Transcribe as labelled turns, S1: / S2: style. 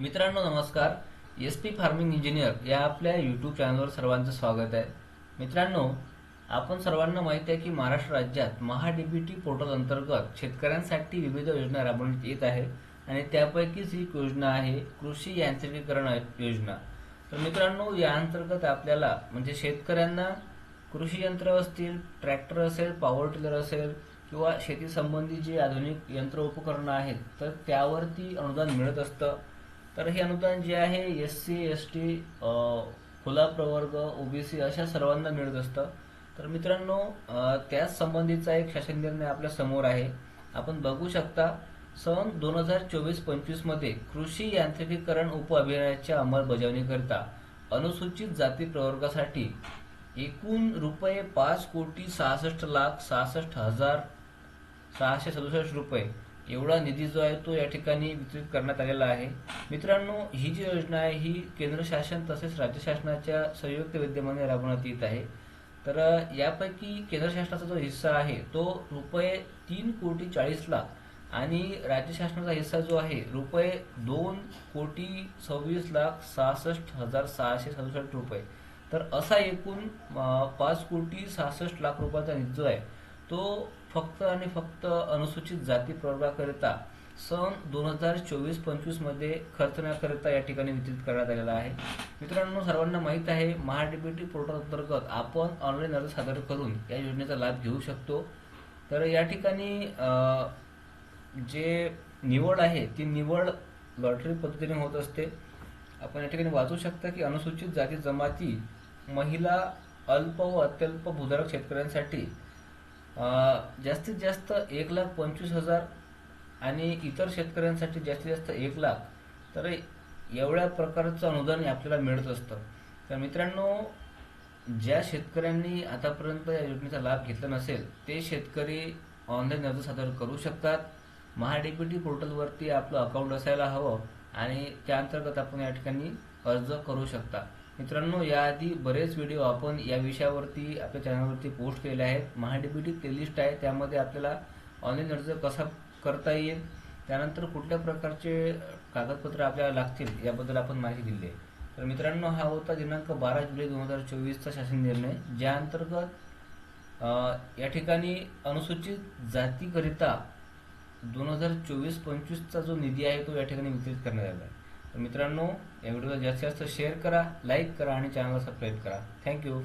S1: मित्रांनो नमस्कार. S P farming engineer या आपल्या यूट्यूब चॅनलवर सर्वांचं स्वागत आहे. मित्रांनो आपण सर्वांना माहिती आहे की महाराष्ट्र राज्यात महाडीबीटी पोर्टल अंतर्गत शेतकऱ्यांसाठी विविध योजना राबवण्यात येत आहे आणि त्यापैकीच ही एक योजना आहे कृषी यांत्रिकीकरण योजना. तर मित्रांनो या अंतर्गत आपल्याला म्हणजे शेतकऱ्यांना कृषी यंत्र असतील ट्रॅक्टर असेल पॉवर टिलर असेल किंवा शेतीसंबंधी जे आधुनिक यंत्र उपकरणं आहेत तर त्यावरती अनुदान मिळत असतं. तर हे अनुदान जे आहे एस सी एस टी खुला प्रवर्ग ओबीसी अशा सर्वांना मिळत असतं. तर मित्रांनो त्याच संबंधीचा एक शासन निर्णय आपल्यासमोर आहे. आपण बघू शकता सन दोन हजार चोवीस पंचवीसमध्ये कृषी यांत्रिकीकरण उप अभियानाच्या अंमलबजावणीकरिता अनुसूचित जाती प्रवर्गासाठी एकूण रुपये पाच कोटी सहासष्ट लाख सहासष्ट हजार सहाशे सदुसष्ट रुपये एवढा निधी जो आहे तो या ठिकाणी वितरित करण्यात आलेला आहे. मित्रांनो ही जी योजना आहे ही केंद्र शासन तसेच राज्य शासनाच्या संयुक्त विद्यमाने राबवण्यात येत आहे. तर यापैकी केंद्र शासनाचा जो हिस्सा आहे तो रुपये तीन कोटी चाळीस लाख आणि राज्य शासनाचा हिस्सा जो आहे रुपये दोन कोटी सव्वीस लाख सहासष्ट हजार सहाशे सदुसष्ट रुपये. तर असा एकूण पाच कोटी सहासष्ट लाख रुपयाचा निधी जो आहे तो फक्त आणि फक्त अनुसूचित जाती प्रवर्गाकरिता सन दोन हजार चोवीस पंचवीसमध्ये खर्चण्याकरिता या ठिकाणी वितरित करण्यात आलेला आहे. मित्रांनो सर्वांना माहीत आहे महाडीबीटी पोर्टल अंतर्गत आपण ऑनलाईन अर्ज सादर करून या योजनेचा लाभ घेऊ शकतो. तर या ठिकाणी जे निवड आहे ती निवड लॉटरी पद्धतीने होत असते. आपण या ठिकाणी वाचू शकता की अनुसूचित जाती जमाती महिला अल्प व अत्यल्प भूधारक शेतकऱ्यांसाठी जास्तीत जास्त एक लाख पंचवीस हजार आणि इतर शेतकऱ्यांसाठी जास्तीत जास्त एक लाख तर एवढ्या प्रकारचं अनुदान आपल्याला मिळत असतं. तर मित्रांनो ज्या शेतकऱ्यांनी आतापर्यंत या योजनेचा लाभ घेतला नसेल ते शेतकरी ऑनलाईन अर्ज सादर करू शकतात. महाडीपीटी पोर्टलवरती आपलं अकाउंट असायला हवं आणि त्या अंतर्गत आपण या ठिकाणी अर्ज करू शकता. मित्रांनो याआधी बरेच व्हिडिओ आपण या विषयावरती आपल्या चॅनलवरती पोस्ट केले आहेत. महाडीबीटी प्लेलिस्ट आहे. त्यामध्ये आपल्याला ऑनलाईन अर्ज कसा करता येईल त्यानंतर कुठल्या प्रकारचे कागदपत्र आपल्याला लागतील याबद्दल आपण माहिती दिली आहे. तर मित्रांनो हा होता दिनांक बारा जुलै दोन हजार चोवीसचा शासन निर्णय. ज्या अंतर्गत या ठिकाणी अनुसूचित जातीकरिता दोन हजार चोवीस पंचवीसचा जो निधी आहे तो या ठिकाणी वितरित करण्यात आला आहे. तर मित्रांनो या व्हिडिओला जास्तीत जास्त शेअर करा लाईक करा आणि चॅनलला सबस्क्राईब करा. थँक्यू